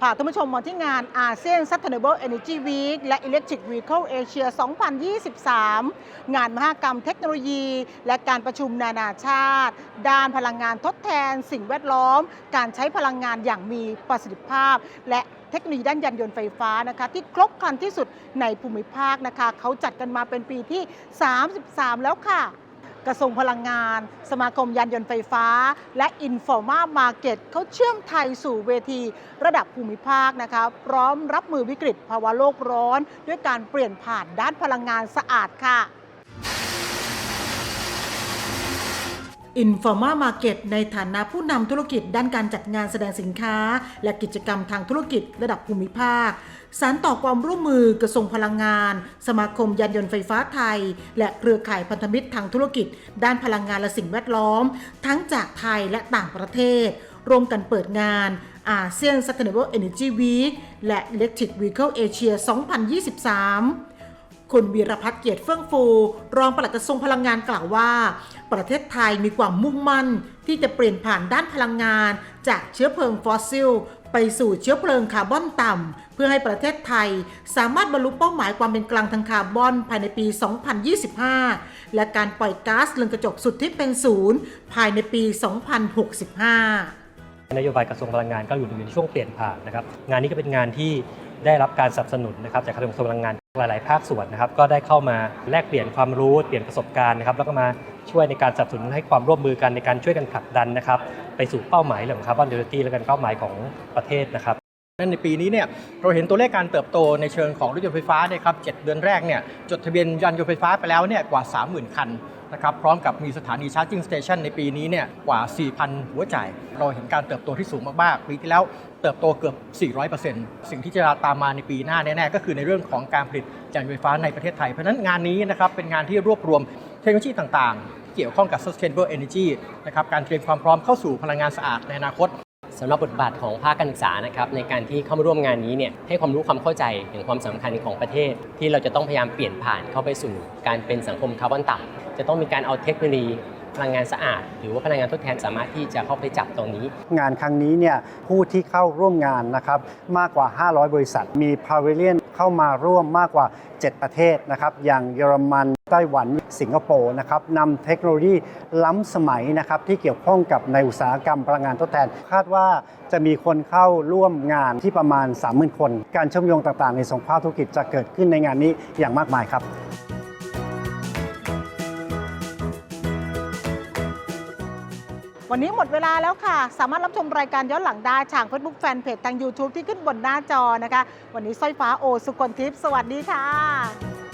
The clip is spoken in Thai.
พาท่านผู้ชมมาที่งานอาเซียน Sustainable Energy Week และ Electric Vehicle Asia 2023 งานมหกรรมเทคโนโลยี และการประชุมนานาชาติ ด้านพลังงานทดแทน สิ่งแวดล้อม การใช้พลังงานอย่างมีประสิทธิภาพ และเทคโนโลยีด้านยานยนต์ไฟฟ้านะคะที่ครบครันที่สุดในภูมิภาคนะคะเขาจัดกันมาเป็นปีที่ 33 แล้วค่ะ กระทรวงพลังงาน สมาคมยานยนต์ไฟฟ้า และ i n f o r m a Market เขาเชื่อมไทยสู่เวทีระดับภูมิภาคนะคะพร้อมรับมือวิกฤตภาวะโลกร้อน ด้วยการเปลี่ยนผ่านด้านพลังงานสะอาดค่ะ i n f o r m a Market ในฐานะผู้นำธุรกิจด้านการจัดงานแสดงสินค้า และกิจกรรมทางธุรกิจระดับภูมิภาค สารต่อความร่วมมือกระทรวงพลังงาน สมาคมยานยนต์ไฟฟ้าไทย และเครือข่ายพันธมิตรทางธุรกิจ ด้านพลังงานและสิ่งแวดล้อม ทั้งจากไทยและต่างประเทศ ร่วมกันเปิดงานอาเซียน Sustainable Energy Week และ Electric Vehicle Asia 2023 คุณวีรพัฒน์เกียรติเฟื่องฟู รองปลัดกระทรวงพลังงานกล่าวว่า ประเทศไทยมีความมุ่งมั่น ที่จะเปลี่ยนผ่านด้านพลังงาน จากเชื้อเพลิงฟอสซิล ไปสู่เชื้อเพลิงคาร์บอนต่ำ เพื่อให้ประเทศไทย สามารถบรรลุเป้าหมายความเป็นกลางทางคาร์บอนภายในปี 2025 และการปล่อยก๊าซเรือนกระจกสุดที่เป็นศูนย์ภายในปี 2065นโยบายกระทรวงพลังงานก็อยู่ในช่วงเปลี่ยนผ่านนะครับงานนี้ก็เป็นงานที่ได้รับการสนับสนุนนะครับจากกระทรวงพลังงาน หลาย ๆ ภาคส่วนนะครับ ก็ได้เข้ามาแลกเปลี่ยนความรู้เปลี่ยนประสบการณ์นะครับแล้วก็มาช่วยในการสนับสนุนให้ความร่วมมือกันในการช่วยกันผลักดันนะครับ ไปสู่เป้าหมายเรื่องคาร์บอนเดลิตี้และกันเป้าหมายของประเทศนะครับนั่นในปีนี้เนี่ยเราเห็นตัวเลขการเติบโตในเชิงของรถยนต์ไฟฟ้าเนี่ยครับ 7 เดือนแรกเนี่ยจดทะเบียนยานยนต์ไฟฟ้าไปแล้วเนี่ยกว่า 30,000 คัน นะครับพร้อมกับมีสถานีชาร์จิ่งสเตชันในปีนี้เนี่ยกว่า 4,000 หัวจ่าย เราเห็นการเติบโตที่สูงมากๆ ปีที่แล้วเติบโตเกือบ 400%สิ่งที่จะตามมาในปีหน้าแน่ๆ ก็คือในเรื่องของการผลิตยานยนต์ไฟฟ้าในประเทศไทย เพราะนั้นงานนี้นะครับเป็นงานที่รวบรวมเทคโนโลยีต่างๆ เกี่ยวข้องกับ sustainable energy นะครับการเตรียมความพร้อมเข้าสู่พลังงานสะอาดในอนาคตสำหรับบทบาทของภาคการศึกษานะครับในการที่เข้ามาร่วมงานนี้เนี่ยให้ความรู้ความเข้าใจถึงความสำคัญของประเทศ ที่เราจะต้องพยายามเปลี่ยนผ่านเข้าไปสู่การเป็นสังคมคาร์บอนต่ำ จะต้องมีการเอาเทคโนโลยีพลังงานสะอาด หรือว่าพลังงานทดแทนสามารถที่จะเข้าไปจับตรงนี้ งานครั้งนี้เนี่ยผู้ที่เข้าร่วมงานนะครับมากกว่า 500 บริษัท มีพา v วเลียนเข้ามาร่วมมากกว่า 7 ประเทศนะครับอย่างเยอรมันไต้หวันสิงคโปร์นะครับนำเทคโนโลยีล้ำสมัยนะครับที่เกี่ยวข้องกับในอุตสาหกรรมพลังงานทดแทน คาดว่าจะมีคนเข้าร่วมงานที่ประมาณ 30,000 คน การเชื่อมโยงต่างๆ ในสงภาพธุรกิจจะเกิดขึ้นในงานนี้อย่างมากมายครับ วันนี้หมดเวลาแล้วค่ะ สามารถรับชมรายการย้อนหลังได้ทาง Facebook Fanpage ทาง YouTube ที่ขึ้นบนหน้าจอนะคะ วันนี้สร้อยฟ้าโอสุกลทิพย์สวัสดีค่ะ